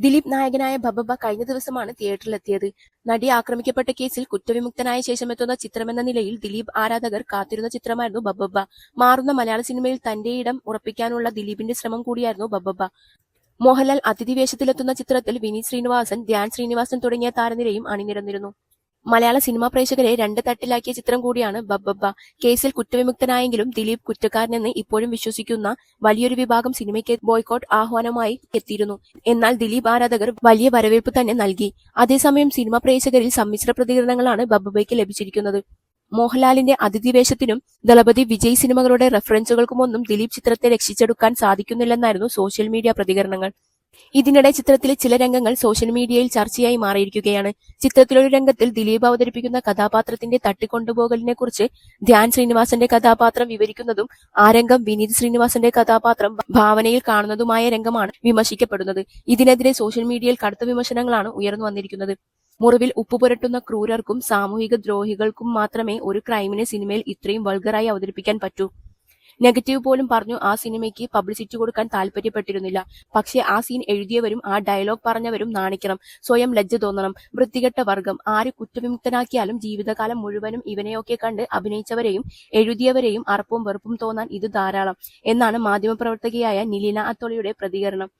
ദിലീപ് നായകനായ ബബബ കഴിഞ്ഞ ദിവസമാണ് തിയേറ്ററിലെത്തിയത്. നടി ആക്രമിക്കപ്പെട്ട കേസിൽ കുറ്റവിമുക്തനായ ശേഷം എത്തുന്ന ചിത്രമെന്ന നിലയിൽ ദിലീപ് ആരാധകർ കാത്തിരുന്ന ചിത്രമായിരുന്നു ബബബ മാറുന്ന മലയാള സിനിമയിൽ തന്റെ ഇടം ഉറപ്പിക്കാനുള്ള ദിലീപിന്റെ ശ്രമം കൂടിയായിരുന്നു ബബബ മോഹൻലാൽ അതിഥി വേഷത്തിലെത്തുന്ന ചിത്രത്തിൽ വിനീത് ശ്രീനിവാസൻ ധ്യാൻ ശ്രീനിവാസൻ തുടങ്ങിയ താരനിരയും അണിനിരന്നിരുന്നു. മലയാള സിനിമാ പ്രേക്ഷകരെ രണ്ട് തട്ടിലാക്കിയ ചിത്രം കൂടിയാണ് ബബ്ബബ്ബ കേസിൽ കുറ്റവിമുക്തനായെങ്കിലും ദിലീപ് കുറ്റക്കാരനെന്ന് ഇപ്പോഴും വിശ്വസിക്കുന്ന വലിയൊരു വിഭാഗം സിനിമയ്ക്ക് ബോയ്ക്കോട്ട് ആഹ്വാനമായി എത്തിയിരുന്നു. എന്നാൽ ദിലീപ് ആരാധകർ വലിയ വരവേൽപ്പ് തന്നെ നൽകി. അതേസമയം സിനിമാ പ്രേക്ഷകരിൽ സമ്മിശ്ര പ്രതികരണങ്ങളാണ് ബബ്ബബയ്ക്ക് ലഭിച്ചിരിക്കുന്നത്. മോഹൻലാലിന്റെ അതിഥി വേഷത്തിനും ദളപതി വിജയ് സിനിമകളുടെ റഫറൻസുകൾക്കുമൊന്നും ദിലീപ് ചിത്രത്തെ രക്ഷിച്ചെടുക്കാൻ സാധിക്കുന്നില്ലെന്നായിരുന്നു സോഷ്യൽ മീഡിയ പ്രതികരണങ്ങൾ. ഇതിനിടെ ചിത്രത്തിലെ ചില രംഗങ്ങൾ സോഷ്യൽ മീഡിയയിൽ ചർച്ചയായി മാറിയിരിക്കുകയാണ്. ചിത്രത്തിലൊരു രംഗത്തിൽ ദിലീപ് അവതരിപ്പിക്കുന്ന കഥാപാത്രത്തിന്റെ തട്ടിക്കൊണ്ടുപോകലിനെ കുറിച്ച് ധ്യാൻ ശ്രീനിവാസന്റെ കഥാപാത്രം വിവരിക്കുന്നതും ആ രംഗം വിനീത് ശ്രീനിവാസന്റെ കഥാപാത്രം ഭാവനയിൽ കാണുന്നതുമായ രംഗമാണ് വിമർശിക്കപ്പെടുന്നത്. ഇതിനെതിരെ സോഷ്യൽ മീഡിയയിൽ കടുത്ത വിമർശനങ്ങളാണ് ഉയർന്നു വന്നിരിക്കുന്നത്. മുറിവിൽ ഉപ്പ് പുരട്ടുന്ന ക്രൂരർക്കും സാമൂഹിക ദ്രോഹികൾക്കും മാത്രമേ ഒരു ക്രൈമിനെ സിനിമയിൽ ഇത്രയും വൾഗറായി അവതരിപ്പിക്കാൻ പറ്റൂ. നെഗറ്റീവ് പോലും പറഞ്ഞു ആ സിനിമയ്ക്ക് പബ്ലിസിറ്റി കൊടുക്കാൻ താല്പര്യപ്പെട്ടിരുന്നില്ല. പക്ഷേ ആ സീൻ എഴുതിയവരും ആ ഡയലോഗ് പറഞ്ഞവരും നാണിക്കണം. സ്വയം ലജ്ജ തോന്നണം. വൃത്തികെട്ട വർഗം. ആര് കുറ്റവിമുക്തനാക്കിയാലും ജീവിതകാലം മുഴുവനും ഇവനെയൊക്കെ കണ്ട് അഭിനയിച്ചവരെയും എഴുതിയവരെയും അറപ്പും വെറുപ്പും തോന്നാൻ ഇത് ധാരാളം. എന്നാണ് മാധ്യമപ്രവർത്തകയായ നിലീന അത്തോളിയുടെ പ്രതികരണം.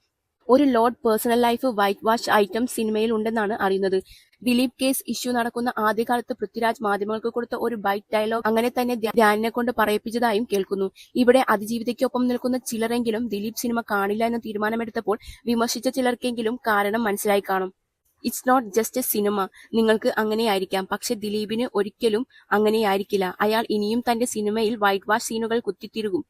ഒരു load personal life white wash item സിനിമയിൽ ഉണ്ടെന്നാണ് അറിയുന്നത്. ദിലീപ് കേസ് ഇഷ്യൂ നടക്കുന്ന ആദ്യകാലത്ത് പൃഥ്വിരാജ് മാധ്യമങ്ങൾക്ക് കൊടുത്ത ഒരു ബൈറ്റ് ഡയലോഗ് അങ്ങനെ തന്നെ ധ്യാനിനെ കൊണ്ട് പറയിപ്പിച്ചതായും കേൾക്കുന്നു. ഇവിടെ അതിജീവിതയ്ക്കൊപ്പം നിൽക്കുന്ന ചിലരെങ്കിലും ദിലീപ് സിനിമ കാണില്ല എന്ന തീരുമാനമെടുത്തപ്പോൾ വിമർശിച്ച ചിലർക്കെങ്കിലും കാരണം മനസ്സിലായി കാണും. It's not just a cinema നിങ്ങൾക്ക് അങ്ങനെയായിരിക്കാം പക്ഷെ ദിലീപിന് ഒരിക്കലും അങ്ങനെയായിരിക്കില്ല. അയാൾ ഇനിയും തന്റെ സിനിമയിൽ വൈറ്റ് വാഷ് സീനുകൾ കുത്തിത്തിരുകും.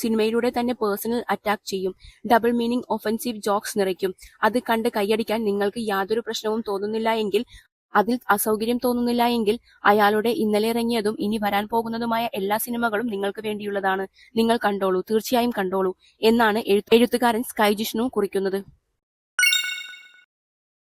സിനിമയിലൂടെ തന്നെ പേഴ്സണൽ അറ്റാക്ക് ചെയ്യും. ഡബിൾ മീനിങ് ഒഫൻസീവ് ജോക്സ് നിറയ്ക്കും. അത് കണ്ട് കൈയടിക്കാൻ നിങ്ങൾക്ക് യാതൊരു പ്രശ്നവും തോന്നുന്നില്ല എങ്കിൽ അതിൽ അസൗകര്യം തോന്നുന്നില്ല എങ്കിൽ അയാളുടെ ഇന്നലെ ഇറങ്ങിയതും ഇനി വരാൻ പോകുന്നതുമായ എല്ലാ സിനിമകളും നിങ്ങൾക്ക് വേണ്ടിയുള്ളതാണ്. നിങ്ങൾ കണ്ടോളൂ. തീർച്ചയായും കണ്ടോളൂ. എന്നാണ് എഴുത്തുകാരൻ സ്കൈ ജിഷ്ണു കുറിക്കുന്നത്.